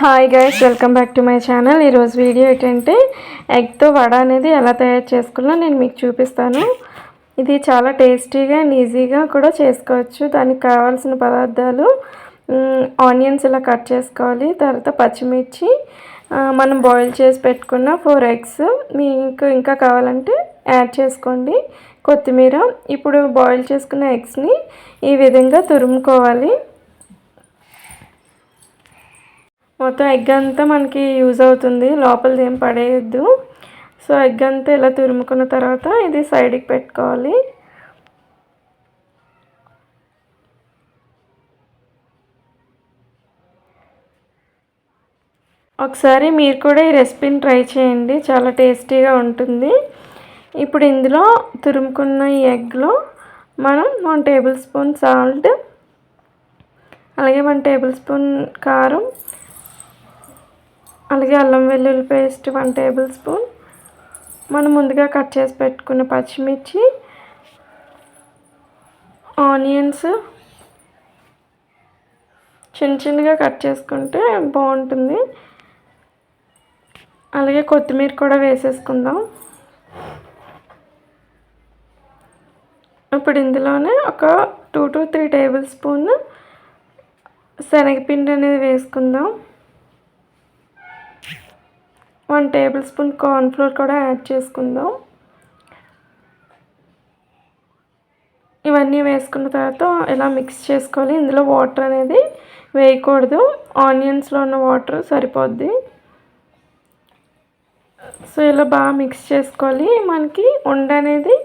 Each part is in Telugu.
Hi guys welcome back to my channel ఈరోజు వీడియో ఏంటంటే ఎగ్తో వడ అనేది ఎలా తయారు చేసుకున్నా నేను మీకు చూపిస్తాను. ఇది చాలా టేస్టీగా అండ్ ఈజీగా కూడా చేసుకోవచ్చు. దానికి కావాల్సిన పదార్థాలు ఆనియన్స్ ఇలా కట్ చేసుకోవాలి. తర్వాత పచ్చిమిర్చి మనం బాయిల్ చేసి పెట్టుకున్న ఫోర్ ఎగ్స్ మీకు ఇంకా కావాలంటే యాడ్ చేసుకోండి. కొత్తిమీర ఇప్పుడు బాయిల్ చేసుకున్న ఎగ్స్ని ఈ విధంగా తురుముకోవాలి. మొత్తం ఎగ్ అంతా మనకి యూజ్ అవుతుంది. లోపలిది ఏం పడేయద్దు. సో ఎగ్ అంతా ఇలా తురుముకున్న తర్వాత ఇది సైడ్కి పెట్టుకోవాలి. ఒకసారి మీరు కూడా ఈ రెసిపీని ట్రై చేయండి. చాలా టేస్టీగా ఉంటుంది. ఇప్పుడు ఇందులో తురుముకున్న ఈ ఎగ్లో మనం వన్ టేబుల్ స్పూన్ సాల్ట్ అలాగే వన్ టేబుల్ స్పూన్ కారం అలాగే అల్లం వెల్లుల్లి పేస్ట్ వన్ టేబుల్ స్పూన్. మనం ముందుగా కట్ చేసి పెట్టుకున్న పచ్చిమిర్చి ఆనియన్స్ చిన్న చిన్నగా కట్ చేసుకుంటే బాగుంటుంది. అలాగే కొత్తిమీర కూడా వేసేసుకుందాం. ఇప్పుడు ఇందులోనే ఒక two to three tablespoon శనగపిండి అనేది వేసుకుందాం. వన్ టేబుల్ స్పూన్ కార్న్ఫ్లోర్ కూడా యాడ్ చేసుకుందాం. ఇవన్నీ వేసుకున్న తర్వాత ఇలా మిక్స్ చేసుకోవాలి? ఇందులో వాటర్ అనేది వేయకూడదు. ఆనియన్స్లో ఉన్న వాటర్ సరిపోద్ది. సో ఇలా బాగా మిక్స్ చేసుకోవాలి. మనకి ఉండ అనేది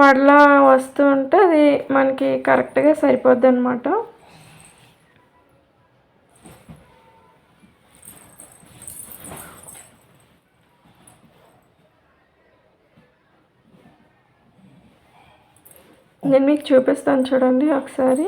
వడలా వస్తూ ఉంటే అది మనకి కరెక్ట్గా సరిపోద్ది అనమాట నేను మీకు చూపిస్తాను చూడండి ఒకసారి.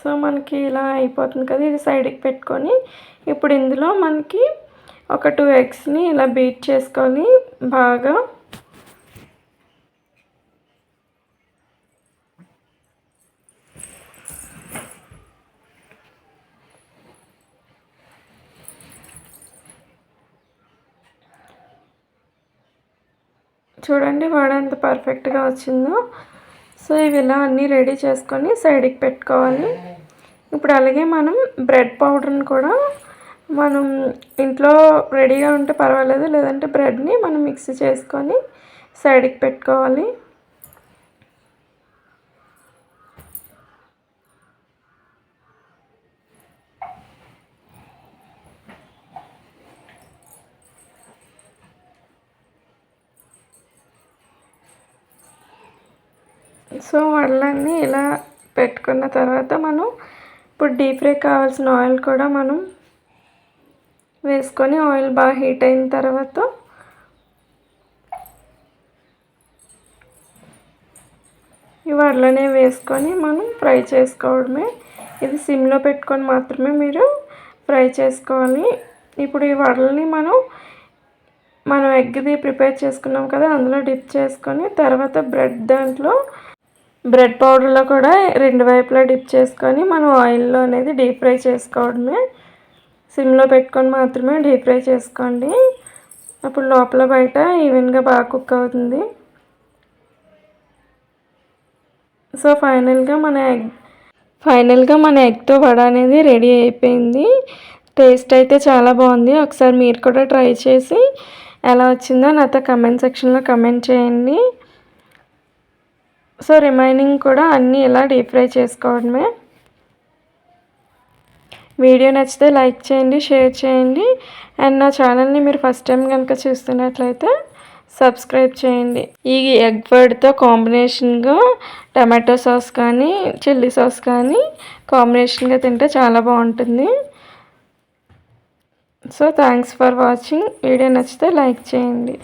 సో మనకి ఇలా అయిపోతుంది కదా ఇది సైడ్కి పెట్టుకొని. ఇప్పుడు ఇందులో మనకి ఒక టూ ఎగ్స్ని ఇలా బీట్ చేసుకొని బాగా చూడండి వాడ ఎంత పర్ఫెక్ట్గా వచ్చిందో. సో ఇవి ఇలా అన్నీ రెడీ చేసుకొని సైడ్కి పెట్టుకోవాలి. ఇప్పుడు అలాగే మనం బ్రెడ్ పౌడర్ని కూడా మనం ఇంట్లో రెడీగా ఉంటే పర్వాలేదు లేదంటే బ్రెడ్ని మనం మిక్స్ చేసుకొని సైడ్కి పెట్టుకోవాలి. సో వడలన్నీ ఇలా పెట్టుకున్న తర్వాత మనం ఇప్పుడు డీప్ ఫ్రై కావాల్సిన ఆయిల్ కూడా మనం వేసుకొని ఆయిల్ బాగా హీట్ అయిన తర్వాత ఈ వడలనే వేసుకొని మనం ఫ్రై చేసుకోవడమే. ఇది సిమ్లో పెట్టుకొని మాత్రమే మీరు ఫ్రై చేసుకోవాలి. ఇప్పుడు ఈ వడలని మనం మనం ఎగ్ది ప్రిపేర్ చేసుకున్నాం కదా అందులో డిప్ చేసుకొని తర్వాత బ్రెడ్ దాంట్లో బ్రెడ్ పౌడర్లో కూడా రెండు వైపులా డిప్ చేసుకొని మనం ఆయిల్లో అనేది డీప్ ఫ్రై చేసుకోవడమే. సిమ్లో పెట్టుకొని మాత్రమే డీప్ ఫ్రై చేసుకోండి. అప్పుడు లోపల బయట ఈవెన్గా బాగా కుక్ అవుతుంది. సో ఫైనల్గా మన ఎగ్ ఫైనల్గా మన ఎగ్తో వడ అనేది రెడీ అయిపోయింది. టేస్ట్ అయితే చాలా బాగుంది. ఒకసారి మీరు కూడా ట్రై చేసి ఎలా వచ్చిందో నాతో కమెంట్ సెక్షన్లో కమెంట్ చేయండి. సో రిమైనింగ్ కూడా అన్నీ ఇలా డీప్ ఫ్రై చేసుకోవడమే. వీడియో నచ్చితే లైక్ చేయండి షేర్ చేయండి. అండ్ నా ఛానల్ని మీరు ఫస్ట్ టైం కనుక చూస్తున్నట్లయితే సబ్స్క్రైబ్ చేయండి. ఈ ఎగ్ బర్డ్తో కాంబినేషన్గా టమాటో సాస్ కానీ చిల్లీ సాస్ కానీ కాంబినేషన్గా తింటే చాలా బాగుంటుంది. So thanks for watching. Video నచ్చితే లైక్ చేయండి.